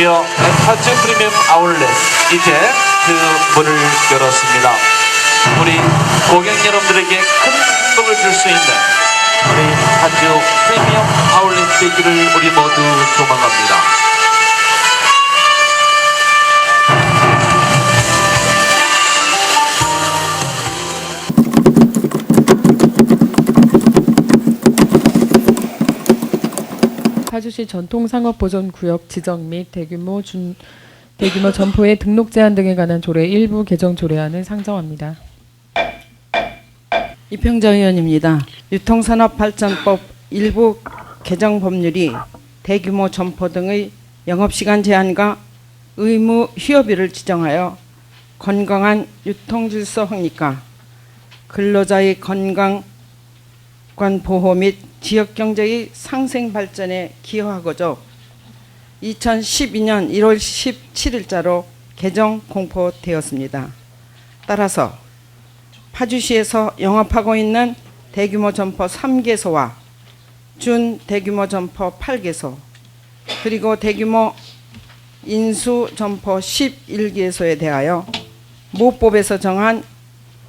드디어 파츠 프리미엄 아울렛 이제 그 문을 열었습니다. 우리 고객 여러분들에게 큰 행복을 줄 수 있는 우리 파츠 프리미엄 아울렛 되기를 우리 모두 소망합니다. 파주시 전통상업보전구역 지정 및 대규모 준 대규모 점포의 등록 제한 등에 관한 조례 일부 개정 조례안을 상정합니다. 이평자 의원입니다. 유통산업 발전법 일부 개정 법률이 대규모 점포 등의 영업시간 제한과 의무 휴업일을 지정하여 건강한 유통질서 확립과 근로자의 건강 관 보호 및 지역 경제의 상생 발전에 기여하고자 2012년 1월 17일자로 개정 공포되었습니다. 따라서 파주시에서 영업하고 있는 대규모 점포 3개소와 준 대규모 점포 8개소 그리고 대규모 인수 점포 11개소에 대하여 모법에서 정한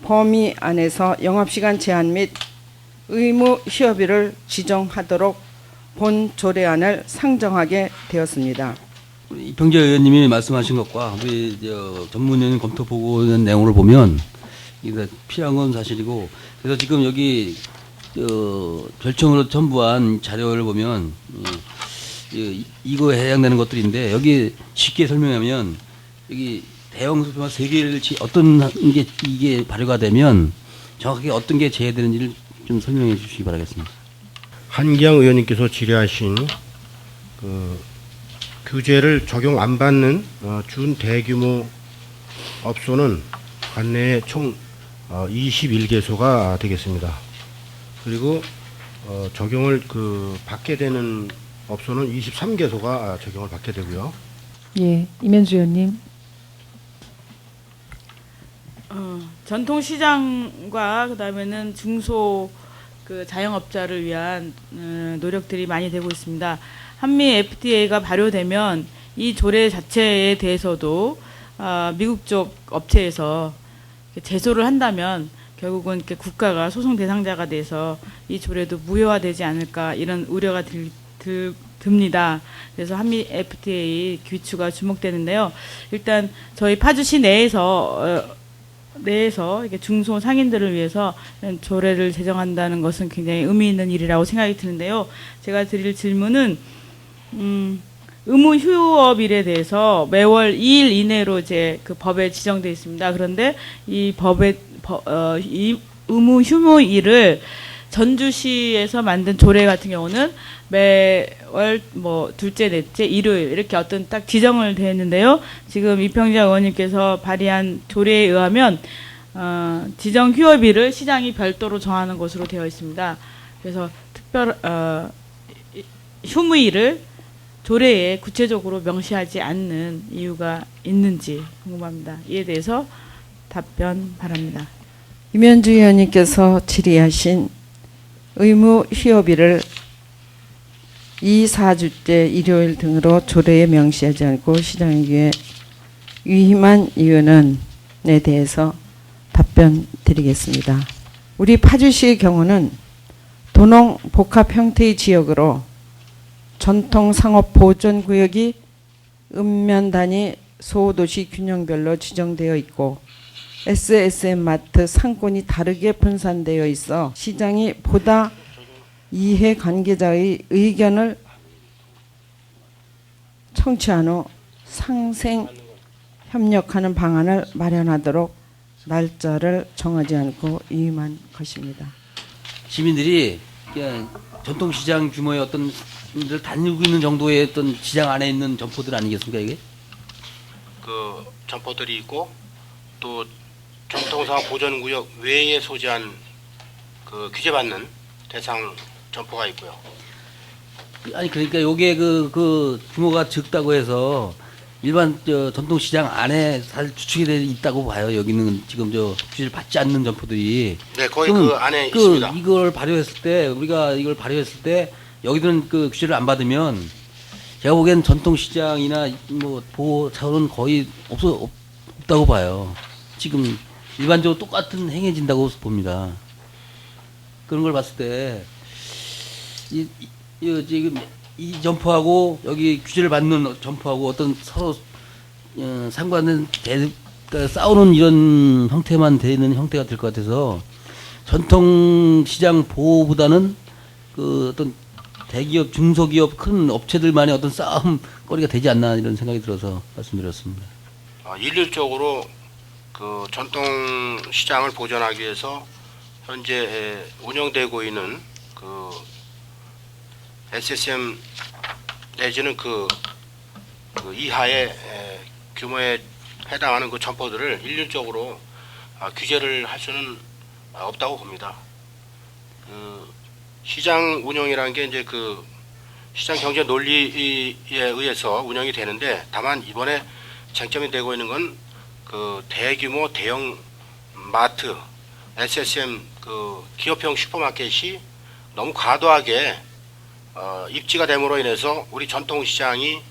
범위 안에서 영업시간 제한 및 의무 휴업일을 지정하도록 본 조례안을 상정하게 되었습니다. 이평재 의원님이 말씀하신 것과 우리 저 전문위원 검토 보고 는 내용을 보면 이게 필요한 건 사실이고 그래서 지금 여기 저 결정으로 첨부한 자료를 보면 음, 이- 이거에 해당되는 것들인데 여기 쉽게 설명하면 여기 대형 소프트만 세 개를 지- 어떤 게 이게 발효가 되면 정확하게 어떤 게 제외되는지를 좀 설명해 주시기 바라겠습니다. 한기영 의원님께서 질의하신 그 규제를 적용 안 받는 어, 준 대규모 업소는 관내에 총 어, 21개소가 되겠습니다. 그리고 어, 적용을 그 받게 되는 업소는 23개소가 적용을 받게 되고요. 예, 이면주 의원님. 어, 전통 시장과 그다음에는 중소 그 자영업자를 위한 어, 노력들이 많이 되고 있습니다. 한미 FTA가 발효되면 이 조례 자체에 대해서도 아, 미국 쪽 업체에서 제소를 한다면 결국은 국가가 소송 대상자가 돼서 이 조례도 무효화되지 않을까 이런 우려가 들, 들, 듭니다. 그래서 한미 FTA 귀추가 주목되는데요. 일단 저희 파주시 내에서 어, 내에서 이렇게 중소 상인들을 위해서 조례를 제정한다는 것은 굉장히 의미 있는 일이라고 생각이 드는데요. 제가 드릴 질문은 음, 의무 휴업일에 대해서 매월 2일 이내로 이제 그 법에 지정되어 있습니다. 그런데 이 버- 어, 이 의무 휴무일을 전주시에서 만든 조례 같은 경우는 매월 뭐 둘째, 넷째, 일요일 이렇게 어떤 딱 지정을 되어 있는데요. 지금 이평자 의원님께서 발의한 조례에 의하면 어, 지정 휴업일을 시장이 별도로 정하는 것으로 되어 있습니다. 그래서 특별 어, 이- 휴무일을 조례에 구체적으로 명시하지 않는 이유가 있는지 궁금합니다. 이에 대해서 답변 바랍니다. 이면주 의원님께서 질의하신 의무 휴업일을 2, 4주째 일요일 등으로 조례에 명시하지 않고 시장에게 위임한 이유는 에 대해서 답변 드리겠습니다. 우리 파주시의 경우는 도농 복합 형태의 지역으로 전통 상업 보존 구역이 읍면 단위 소도시 균형별로 지정되어 있고 SSM 마트 상권이 다르게 분산되어 있어 시장이 보다 이해 관계자의 의견을 청취한 후 상생 협력하는 방안을 마련하도록 날짜를 정하지 않고 위임한 것입니다. 시민들이 그냥 전통시장 규모의 어떤 를 다니고 있는 정도의 어떤 시장 안에 있는 점포들 아니겠습니까 이게? 그 점포들이 있고 또 전통상업 보전구역 외에 소재한 그 규제받는 대상 점포가 있고요. 아니 그러니까 요게 그, 그 규모가 적다고 해서 일반 저 전통시장 안에 잘 주축이 돼 있다고 봐요. 여기는 지금 저 규제를 받지 않는 점포들이. 네, 거의 그럼 그 안에 그 이걸 발효했을 때 우리가 이걸 발효했을 때 여기들은 그 규제를 안 받으면 제가 보기엔 전통시장이나 뭐 보호 차원은 거의 없어 없, 없다고 봐요. 지금 일반적으로 똑같은 행해진다고 봅니다. 그런 걸 봤을 때 이, 이, 이 지금 이 점포하고 여기 규제를 받는 점포하고 어떤 서로 어, 상관은 대, 그러니까 싸우는 이런 형태만 되는 형태가 될 것 같아서 전통 시장 보호보다는 그 어떤 대기업, 중소기업, 큰 업체들만의 어떤 싸움 거리가 되지 않나 이런 생각이 들어서 말씀드렸습니다. 어, 일률적으로 그 전통 시장을 보존하기 위해서 현재 에, 운영되고 있는 그 SSM 내지는 그, 그 이하의 에, 규모에 해당하는 그 점포들을 일률적으로 아, 규제를 할 수는 아, 없다고 봅니다. 그 시장 운영이라는 게 이제 그 시장 경제 논리에 의해서 운영이 되는데 다만 이번에 쟁점이 되고 있는 건 그 대규모 대형 마트, SSM 그 기업형 슈퍼마켓이 너무 과도하게 어, 입지가 됨으로 인해서 우리 전통 시장이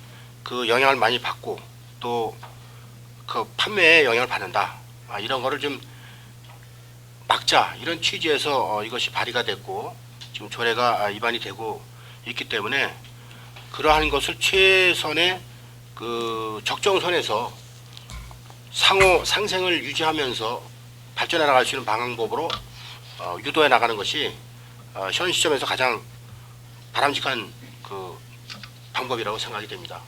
그 영향을 많이 받고 또 그 판매에 영향을 받는다. 아, 이런 거를 좀 막자 이런 취지에서 어, 이것이 발의가 됐고 지금 조례가 아, 위반이 되고 있기 때문에 그러한 것을 최선의 그 적정선에서 상호 상생을 유지하면서 발전해 나갈 수 있는 방향법으로 어, 유도해 나가는 것이 어, 현 시점에서 가장 바람직한 그 방법이라고 생각이 됩니다.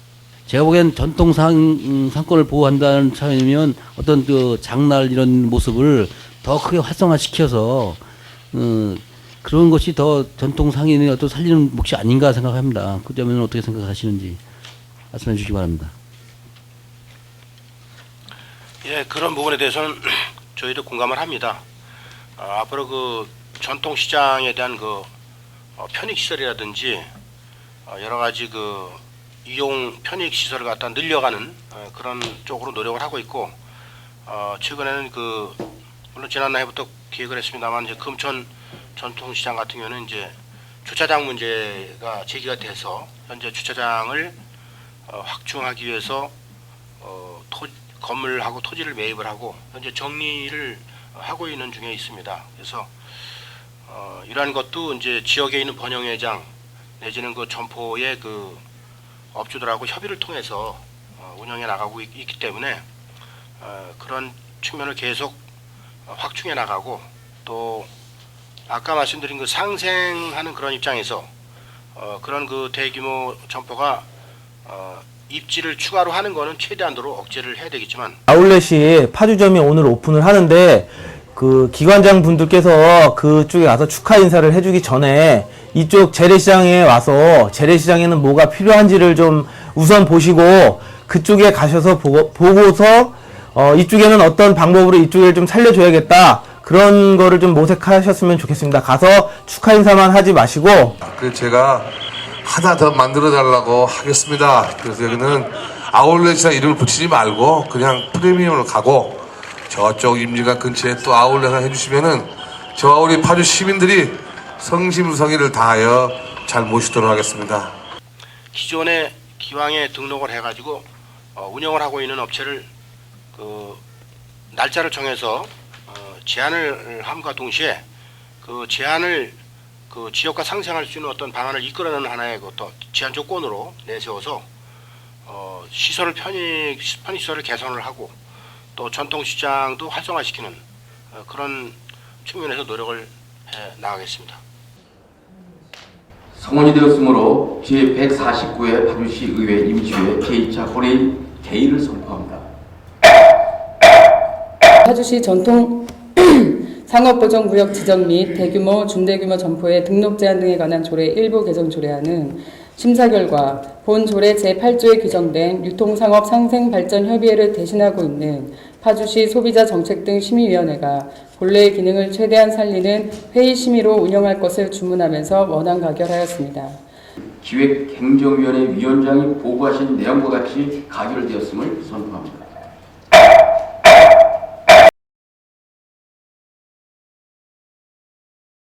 제가 보기엔 전통 상, 음, 상권을 보호한다는 차원이면 어떤 그 장날 이런 모습을 더 크게 활성화시켜서 어, 그런 것이 더 전통 상인의 어떤 살리는 몫이 아닌가 생각합니다. 그 점에는 어떻게 생각하시는지 말씀해 주시기 바랍니다. 예, 그런 부분에 대해서는 저희도 공감을 합니다. 어, 앞으로 그 전통 시장에 대한 그 어, 편익 시설이라든지 어, 여러 가지 그 이용 편익 시설을 갖다 늘려가는 어, 그런 쪽으로 노력을 하고 있고 어, 최근에는 그 물론 지난해부터 기획을 했습니다만 이제 금천 전통 시장 같은 경우는 이제 주차장 문제가 제기가 돼서 현재 주차장을 어, 확충하기 위해서 어, 토, 건물하고 토지를 매입을 하고 현재 정리를 하고 있는 중에 있습니다. 그래서 어, 이러한 것도 이제 지역에 있는 번영회장 내지는 그 점포의 그 업주들하고 협의를 통해서 어, 운영해 나가고 있, 기 때문에 어, 그런 측면을 계속 어, 확충해 나가고 또 아까 말씀드린 그 상생하는 그런 입장에서 어, 그런 그 대규모 점포가 어, 입지를 추가로 하는 거는 최대한도로 억제를 해야 되겠지만 아울렛이 파주점이 오늘 오픈을 하는데 그 기관장 분들께서 그쪽에 가서 축하 인사를 해주기 전에 이쪽 재래시장에 와서 재래시장에는 뭐가 필요한지를 좀 우선 보시고 그쪽에 가셔서 보고, 보고서 어, 이쪽에는 어떤 방법으로 이쪽을 좀 살려줘야겠다 그런 거를 좀 모색하셨으면 좋겠습니다. 가서 축하 인사만 하지 마시고 그래서 제가 하나 더 만들어 달라고 하겠습니다. 그래서 여기는 아울렛이라 이름을 붙이지 말고 그냥 프리미엄으로 가고 저쪽 임진강 근처에 또 아울렛 하나 해주시면은 저와 우리 파주 시민들이 성심성의를 다하여 잘 모시도록 하겠습니다. 기존에 기왕에 등록을 해가지고 어, 운영을 하고 있는 업체를 그 날짜를 정해서 어, 제한을 함과 동시에 그 제한을 그 지역과 상생할 수 있는 어떤 방안을 이끌어내는 하나의 그 어떤 제한 조건으로 내세워서 어, 시설을 편익 편익 시설을 개선을 하고 또 전통 시장도 활성화시키는 어, 그런 측면에서 노력을 해 나가겠습니다. 성원이 되었으므로 제149회 파주시 의회 임시회 개의차 혼인 개의를 선포합니다. 파주시 전통 상업보전구역 지정 및 대규모 중대규모 점포의 등록 제한 등에 관한 조례 일부 개정 조례안은 심사 결과 본 조례 제8조에 규정된 유통상업 상생발전협의회를 대신하고 있는 파주시 소비자정책 등 심의위원회가 본래의 기능을 최대한 살리는 회의 심의로 운영할 것을 주문하면서 원안 가결하였습니다. 기획행정위원회 위원장이 보고하신 내용과 같이 가결되었음을 선포합니다.